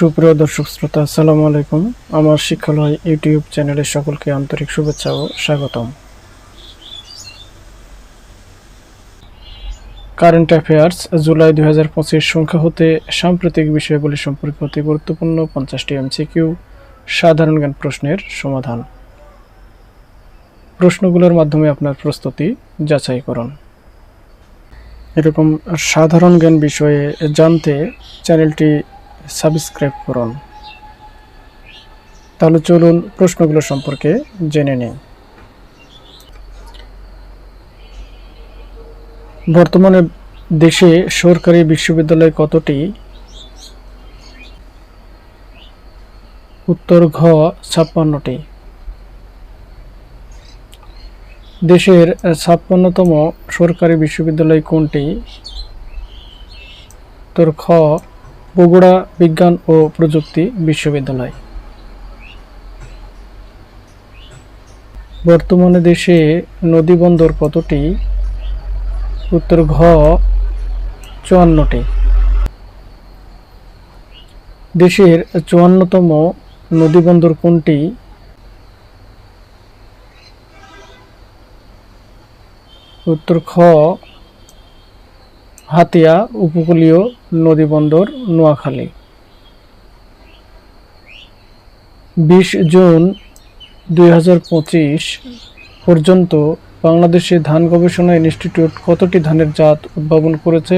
সুপ্রিয় দর্শক শ্রোতা, আসসালামু আলাইকুম। আমার শিক্ষালয় ইউটিউব চ্যানেলে সকলকে আন্তরিক শুভেচ্ছা ও স্বাগতম। কারেন্ট অ্যাফেয়ার্স জুলাই দুই হাজার পঁচিশ সংখ্যা হতে সাম্প্রতিক বিষয়গুলি সম্পর্কে অতি গুরুত্বপূর্ণ পঞ্চাশটি এমসিকিউ সাধারণ জ্ঞান প্রশ্নের সমাধান। প্রশ্নগুলোর মাধ্যমে আপনার প্রস্তুতি যাচাই করুন এরকম সাধারণ জ্ঞান বিষয়ে জানতে চ্যানেলটি সাবস্ক্রাইব করুন। তাহলে চলুন প্রশ্নগুলো সম্পর্কে জেনে নিই। বর্তমানে দেশে সরকারি বিশ্ববিদ্যালয় কতটি? উত্তর ঘ, ছাপ্পান্নটি। দেশের ছাপ্পান্নতম সরকারি বিশ্ববিদ্যালয় কোনটি? উত্তর খ বগুড়া বিজ্ঞান ও প্রযুক্তি বিশ্ববিদ্যালয়। বর্তমানে দেশে নদীবন্দর কতটি উত্তর ঘ চুয়ান্নটি। দেশের চুয়ান্নতম নদীবন্দর কোনটি? উত্তর খ হাতিয়া উপকূলীয় নদীবন্দর নোয়াখালী। বিশ জুন দু হাজার পঁচিশ পর্যন্ত বাংলাদেশে ধান গবেষণা ইনস্টিটিউট কতটি ধানের জাত উদ্ভাবন করেছে?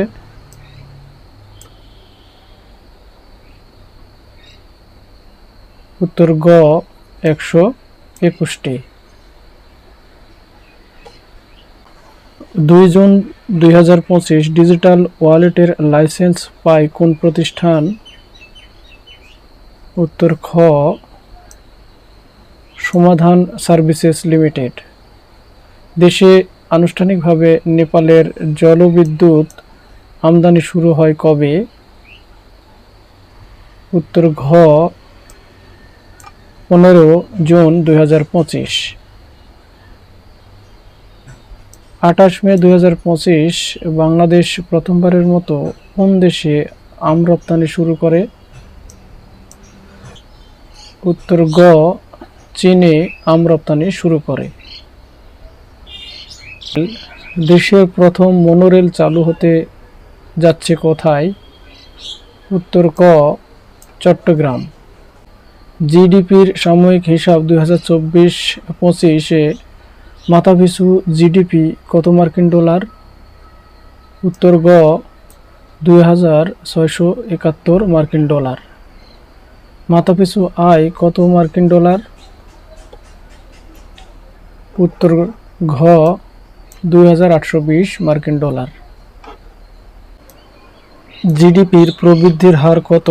উত্তর গ একশো একুশটি। দুই জুন দুই হাজার পঁচিশ ডিজিটাল ওয়ালেটের লাইসেন্স পায় কোন প্রতিষ্ঠান? উত্তর খ, সমাধান সার্ভিসেস লিমিটেড। দেশে আনুষ্ঠানিকভাবে নেপালের জলবিদ্যুৎ আমদানি শুরু হয় কবে? উত্তর ঘ, পনেরো জুন দু হাজার পঁচিশ। আঠাশ মে দু হাজার পঁচিশ বাংলাদেশ প্রথমবারের মতো কোন দেশে আম রপ্তানি শুরু করে? উত্তর গ, চীনে আম রপ্তানি শুরু করে। দেশের প্রথম মনোরেল চালু হতে যাচ্ছে কোথায়? উত্তর ক, চট্টগ্রাম। জিডিপির সাময়িক হিসাব দুই হাজার চব্বিশ পঁচিশে মাথাপিছু জিডিপি কত মার্কিন ডলার? উত্তর গ, দুই হাজার ছয়শো একাত্তর মার্কিন ডলার। মাথাপিছু আয় কত মার্কিন ডলার? উত্তর ঘ, দুই হাজার আটশো বিশ মার্কিন ডলার। জিডিপির প্রবৃদ্ধির হার কত?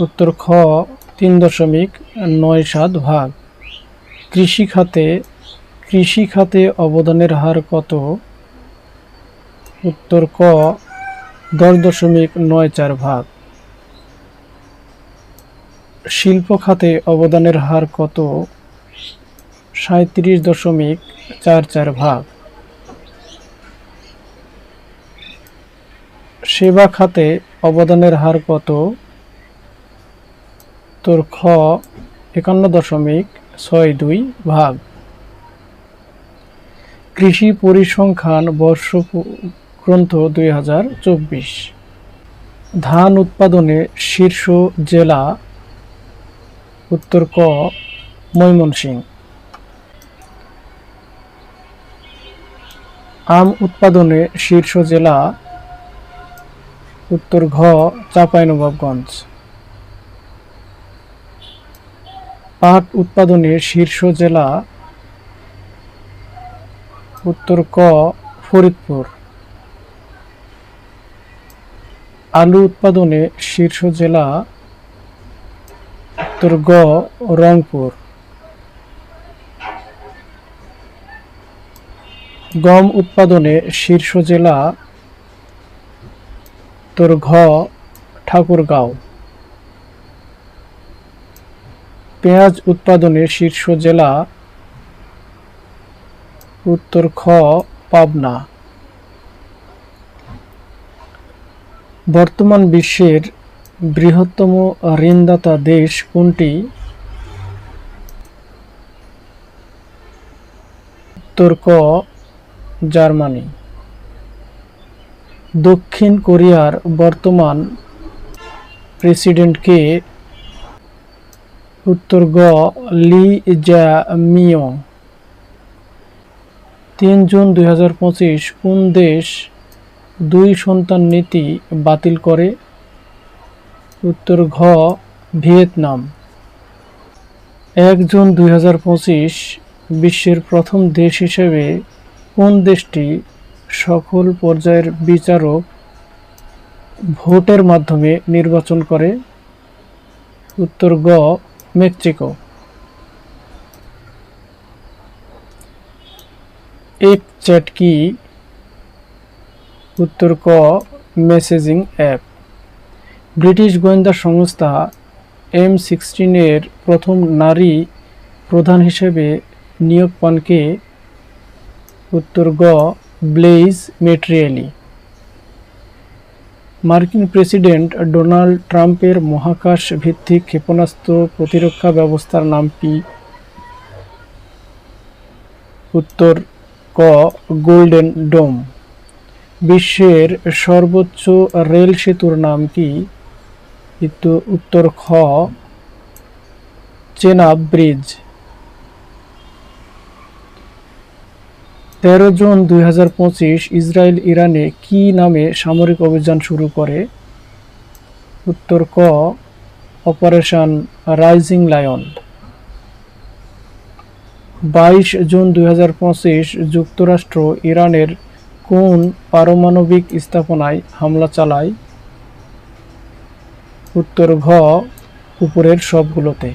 উত্তর খ, তিন দশমিক নয় সাত ভাগ। কৃষি খাতে কৃষি খাতে অবদানের হার কত? উত্তর ক, দশ দশমিক নয় চার ভাগ। শিল্প খাতে অবদানের হার কত? সাঁত্রিশ দশমিক চার চার ভাগ। সেবা খাতে অবদানের হার কত? তোর খ, একান্ন দশমিক ছয় দুই ভাগ। কৃষি পরিসংখ্যান বর্ষ গ্রন্থ দুই হাজার চব্বিশ। ধান উৎপাদনে শীর্ষ জেলা উত্তর ক, ময়মনসিংহ। আম উৎপাদনে শীর্ষ জেলা উত্তর ঘ, চাঁপাইনবাবগঞ্জ। পাট উৎপাদনে শীর্ষ জেলা উত্তর ক, ফরিদপুর। আলু উৎপাদনে শীর্ষ জেলা উত্তর গ, রংপুর। গম উৎপাদনে শীর্ষ জেলা উত্তর ঘ, ঠাকুরগাঁও। পেঁয়াজ উৎপাদনে শীর্ষ জেলা উত্তর খ, পাবনা। বর্তমান বিশ্বের বৃহত্তম ঋণদাতা দেশ কোনটি? উত্তর ক, জার্মানি। দক্ষিণ কোরিয়ার বর্তমান প্রেসিডেন্টকে উত্তর গ, লি জা মিয়ং। তিন জুন দুই হাজার পঁচিশ, কোন দেশ দুই সন্তান নীতি বাতিল করে? উত্তর ঘ, ভিয়েতনাম। এক জুন দুই বিশ্বের প্রথম দেশ হিসেবে কোন দেশটি সকল পর্যায়ের বিচারক ভোটের মাধ্যমে নির্বাচন করে? উত্তর গ মেক্সিকো। এক চ্যাট কি? উত্তর ক মেসেজিং অ্যাপ ব্রিটিশ গোয়েন্দা সংস্থা এম সিক্সটিনের প্রথম নারী প্রধান হিসেবে নিয়োগ পান কে উত্তর গ ব্লেইজ মেট্রিয়েলি মার্কিন প্রেসিডেন্ট ডোনাল্ড ট্রাম্পের মহাকাশ ভিত্তিক ক্ষেপণাস্ত্র প্রতিরক্ষা ব্যবস্থার নাম কি? উত্তর, ক, গোল্ডেন ডোম। বিশ্বের সর্বোচ্চ রেল সেতুর নাম কি? উত্তর, খ চেনাব ব্রিজ। তেরো জুন দুই হাজার পঁচিশ ইসরায়েল ইরানে কি নামে সামরিক অভিযান শুরু করে? উত্তর ক, অপারেশন রাইজিং লায়ন। বাইশ জুন দুই হাজার পঁচিশ যুক্তরাষ্ট্র ইরানের কোন পারমাণবিক স্থাপনায় হামলা চালায়? উত্তর ঘ, উপরের সবগুলোতে।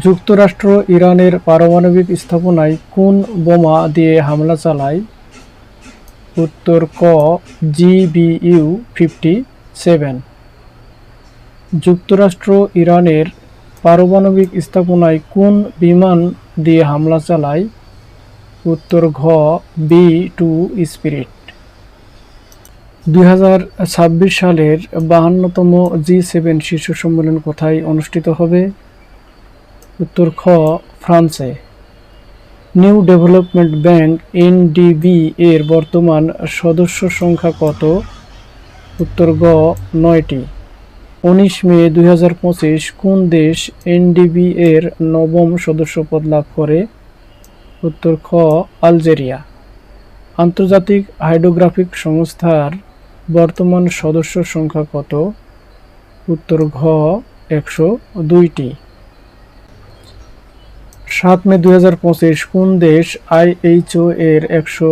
যুক্তরাষ্ট্র ইরানের পারমাণবিক স্থাপনায় কোন বোমা দিয়ে হামলা চালায়? উত্তর ক, জিবিইউ ফিফটি সেভেন। যুক্তরাষ্ট্র ইরানের পারমাণবিক স্থাপনায় কোন বিমান দিয়ে হামলা চালায়? উত্তর ঘ, বি টু স্পিরিট। দুই হাজার ছাব্বিশ সালের বাহান্নতম জি সেভেন শীর্ষ সম্মেলন কোথায় অনুষ্ঠিত হবে? উত্তর খ, ফ্রান্সে। নিউ ডেভেলপমেন্ট ব্যাংক এনডিবি এর বর্তমান সদস্য সংখ্যা কত? উত্তর গ, নয়টি। উনিশ মে দুই হাজার পঁচিশ, কোন দেশ এনডিবি এর নবম সদস্যপদ লাভ করে? উত্তর খ, আলজেরিয়া। আন্তর্জাতিক হাইড্রোগ্রাফিক সংস্থার বর্তমান সদস্য সংখ্যা কত? উত্তর ঘ, একশো দুইটি। সাত মে দু হাজার পঁচিশ কোন দেশ আইএইচও এর একশো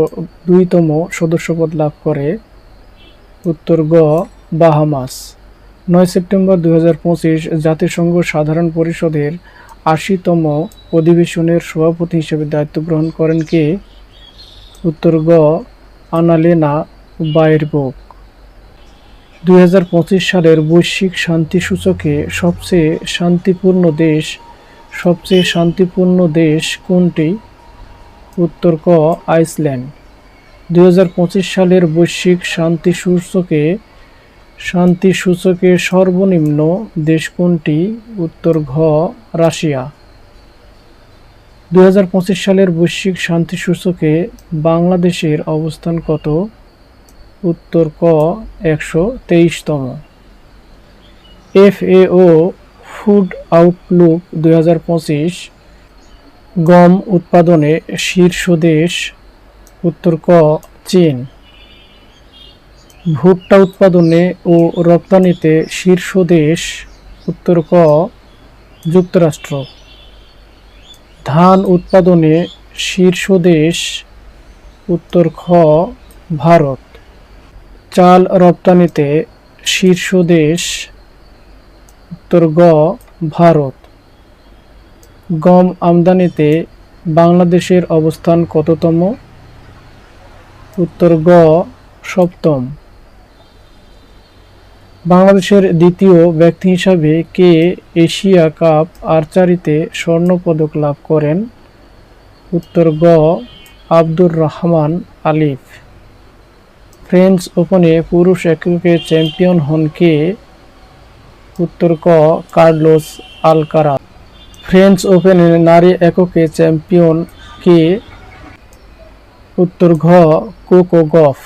দুইতম সদস্যপদ লাভ করে? উত্তর গ, বাহামাস। নয় সেপ্টেম্বর দু হাজার পঁচিশ জাতিসংঘ সাধারণ পরিষদের আশিতম অধিবেশনের সভাপতি হিসেবে দায়িত্ব গ্রহণ করেন কে? উত্তর গ, আনালেনা বাইরবোক দু হাজার পঁচিশ সালের বৈশ্বিক শান্তি সূচকে সবচেয়ে শান্তিপূর্ণ দেশ সবচেয়ে শান্তিপূর্ণ দেশ কোনটি? উত্তর ক, আইসল্যান্ড। দু হাজার পঁচিশ সালের বৈশ্বিক শান্তি সূচকে শান্তি সূচকে সর্বনিম্ন দেশ কোনটি? উত্তর ঘ, রাশিয়া। দু হাজার পঁচিশ সালের বৈশ্বিক শান্তি সূচকে বাংলাদেশের অবস্থান কত? উত্তর ক, একশো তেইশতম। এফএও ফুড আউটলুক দু হাজার পঁচিশ গম উৎপাদনে শীর্ষ দেশ, উত্তর ক, চীন। ভুট্টা উৎপাদনে ও রপ্তানিতে শীর্ষ দেশ, উত্তর ক, যুক্তরাষ্ট্র। ধান উৎপাদনে শীর্ষ দেশ, উত্তর খ, ভারত। চাল রপ্তানিতে শীর্ষ দেশ উত্তর গ, ভারত। গম আমদানিতে বাংলাদেশের অবস্থান কততম? উত্তর গ, সপ্তম। বাংলাদেশের দ্বিতীয় ব্যক্তি হিসাবে কে এশিয়া কাপ আর্চারিতে স্বর্ণপদক লাভ করেন? উত্তর গ, আব্দুর রহমান আলিফ। ফ্রেঞ্চ ওপেনে পুরুষ এককে চ্যাম্পিয়ন হন কে? উত্তর ক কার্লোস আলকারাজ ফ্রেঞ্চ ওপেনে নারী এককে চ্যাম্পিয়ন কে? উত্তর ঘ কোকো গফ।